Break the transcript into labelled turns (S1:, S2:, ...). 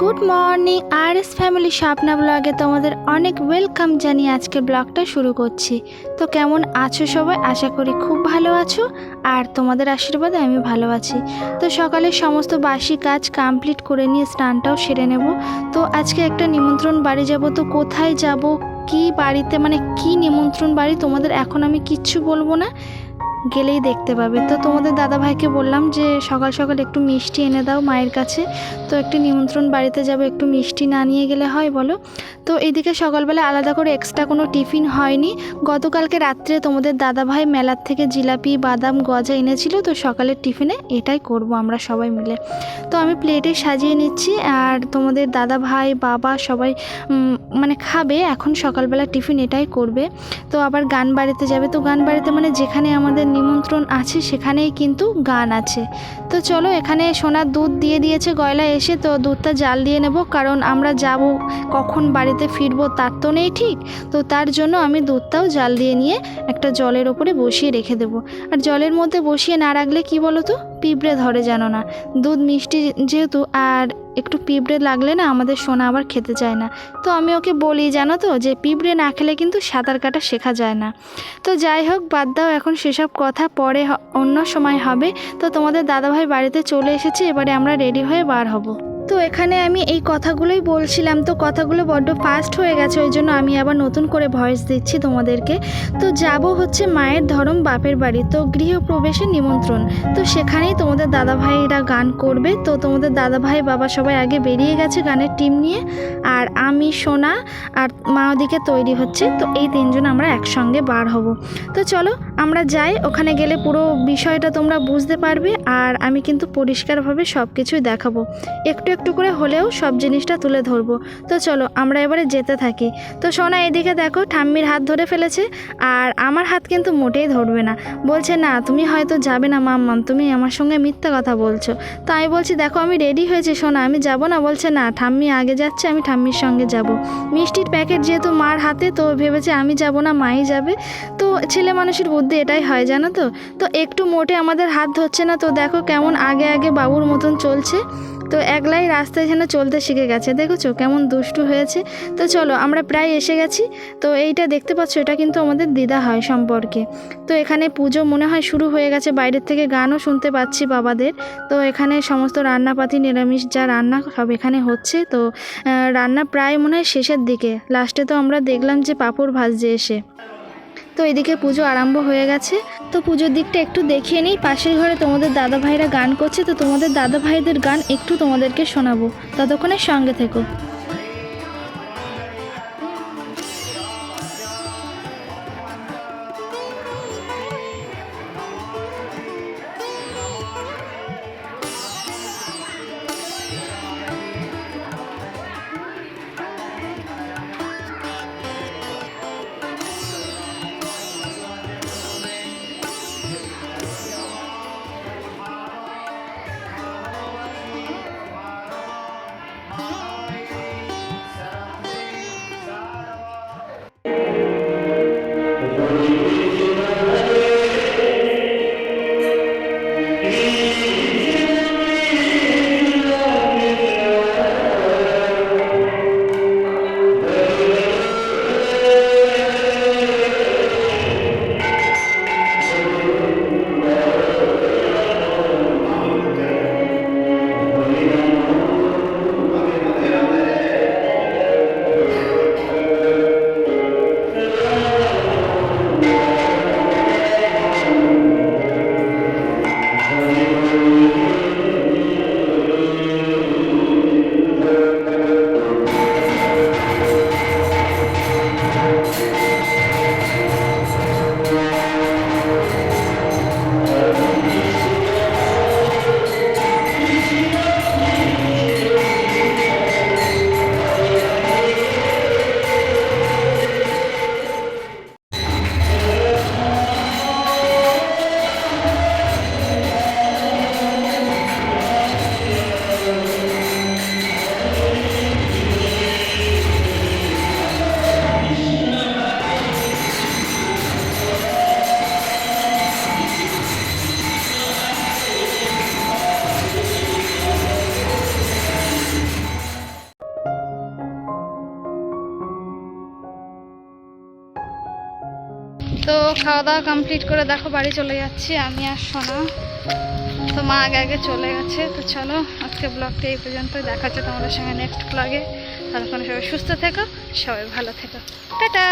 S1: Good morning R S family Swapna ব্লগে তোমাদের অনেক ওয়েলকাম জানিয়ে আজকের ব্লগটা শুরু করছি। তো কেমন আছো সবাই? আশা করি খুব ভালো আছো আর তোমাদের আশীর্বাদে আমি ভালো আছি। তো সকালে সমস্ত বাসি কাজ কমপ্লিট করে নিয়ে স্নানটাও সেরে নেব। তো আজকে একটা নিমন্ত্রণ বাড়ি যাব। তো কোথায় যাব? কি বাড়িতে? মানে কি নিমন্ত্রণ বাড়ি? তোমাদের এখন আমি কিচ্ছু বলব না। গেলেই দেখতে পাবে। তো তোমাদের দাদা ভাইকে বললাম যে, সকাল সকাল একটু মিষ্টি এনে দাও মায়ের কাছে। তো একটি নিমন্ত্রণ বাড়িতে যাব, একটু মিষ্টি না নিয়ে গেলে হয় বলো। তো এইদিকে সকালবেলা আলাদা করে এক্সট্রা কোনো টিফিন হয়নি। গতকালকে রাত্রে তোমাদের দাদা ভাই মেলার থেকে জিলাপি, বাদাম, গজা এনেছিল। তো সকালের টিফিনে এটাই করব আমরা সবাই মিলে। তো আমি প্লেটে সাজিয়ে নিচ্ছি আর তোমাদের দাদা ভাই বাবা সবাই মানে খাবে। এখন সকালবেলা টিফিন এটাই করবে। তো আবার গান বাড়িতে যাবে। তো গান বাড়িতে মানে যেখানে আমাদের নিমন্ত্রণ আছে, সেখানেই কিন্তু গান আছে। তো চলো, এখানে সোনার দুধ দিয়ে দিয়েছে গয়লা, এসে তো দুধটা জাল দিয়ে নেব, কারণ আমরা যাব কখন বাড়িতে ফিরবো তার তো নেই ঠিক। তো তার জন্য আমি দুধটাও জাল দিয়ে নিয়ে একটা জলের ওপরে বসিয়ে রেখে দেবো। আর জলের মধ্যে বসিয়ে না রাখলে কী বলো তো? পিঁপড়ে ধরে যেন না। দুধ মিষ্টি যেহেতু, আর একটু পিঁপড়ে লাগলে না আমাদের সোনা আবার খেতে চায় না। তো আমি ওকে বলি, জানো তো, যে পিঁপড়ে না খেলে কিন্তু সাঁতার কাটা শেখা যায় না। তো যাই হোক, বাদ দাও, এখন সেসব কথা পরে অন্য সময় হবে। তো তোমাদের দাদাভাই বাড়িতে চলে এসেছে, এবারে আমরা রেডি হয়ে বার হব। তো এখানে আমি এই কথাগুলোই বলছিলাম। তো কথাগুলো বড্ড ফাস্ট হয়ে গেছে, ওই জন্য আমি আবার নতুন করে ভয়েস দিচ্ছি তোমাদেরকে। তো যাব হচ্ছে মায়ের ধরম বাপের বাড়ি, তো গৃহপ্রবেশের নিমন্ত্রণ। তো সেখানেই তোমাদের দাদা ভাইরা গান করবে। তো তোমাদের দাদা ভাই বাবা সবাই আগে বেরিয়ে গেছে গানের টিম নিয়ে, আর আমি, সোনা আর মা ওদিকে তৈরি হচ্ছে। তো এই তিনজন আমরা একসঙ্গে বার হব। তো চলো আমরা যাই, ওখানে গেলে পুরো বিষয়টা তোমরা বুঝতে পারবে, আর আমি কিন্তু পরিষ্কারভাবে সব কিছুই দেখাবো। একটু একটু করে হলেও সব জিনিসটা তুলে ধরবো। তো চলো, আমরা এবারে যেতে থাকি। তো সোনা, এদিকে দেখো, ঠাম্মির হাত ধরে ফেলেছে, আর আমার হাত কিন্তু মোটেই ধরবে না। বলছে, না, তুমি হয়তো যাবে না, মাম্মাম, তুমি আমার সঙ্গে মিথ্যা কথা বলছো। তো আমি বলছি, দেখো, আমি রেডি হয়েছি, সোনা, আমি যাব না। বলছে, না, ঠাম্মি আগে যাচ্ছে, আমি ঠাম্মির সঙ্গে যাব। মিষ্টির প্যাকেট যেহেতু মার হাতে, তো ভেবেছে আমি যাব না, মাই যাবে। তো ছেলে মানুষের বুদ্ধি এটাই হয়, জানো তো? তো একটু মোটে আমাদের হাত ধরছে না, তো দেখো কেমন আগে আগে বাবুর মতন চলছে। তো একলাই রাস্তায় যেন চলতে শিখে গেছে। দেখেছ কেমন দুষ্টু হয়েছে? তো চলো, আমরা প্রায় এসে গেছি। তো এইটা দেখতে পাচ্ছ, এটা কিন্তু আমাদের দিদা হয় সম্পর্কে। তো এখানে পুজো মনে হয় শুরু হয়ে গেছে, বাইরের থেকে গানও শুনতে পাচ্ছি বাবাদের। তো এখানে সমস্ত রান্নাপাতি, নিরামিষ যা রান্না সব এখানে হচ্ছে। তো রান্না প্রায় মনে হয় শেষের দিকে। লাস্টে তো আমরা দেখলাম যে পাঁপড় ভাজছে এসে। তো এদিকে পুজো আরম্ভ হয়ে গেছে। তো পুজোর দিকটা একটু দেখিয়ে নিই। পাশের ঘরে তোমাদের দাদা ভাইরা গান করছে। তো তোমাদের দাদা ভাইদের গান একটু তোমাদেরকে শোনাবো। ততক্ষণে সঙ্গে থেকো।
S2: তো খাওয়া দাওয়া কমপ্লিট করে দেখো, বাড়ি চলে যাচ্ছি আমি আর সোনা। তো মা আগে আগে চলে গেছে, তো চলো আজকে ব্লগটা এই পর্যন্ত দেখা হচ্ছে তোমাদের সঙ্গে নেক্সট ব্লগে ততক্ষণ সবাই সুস্থ থেকো, সবাই ভালো থেকো। টাটা!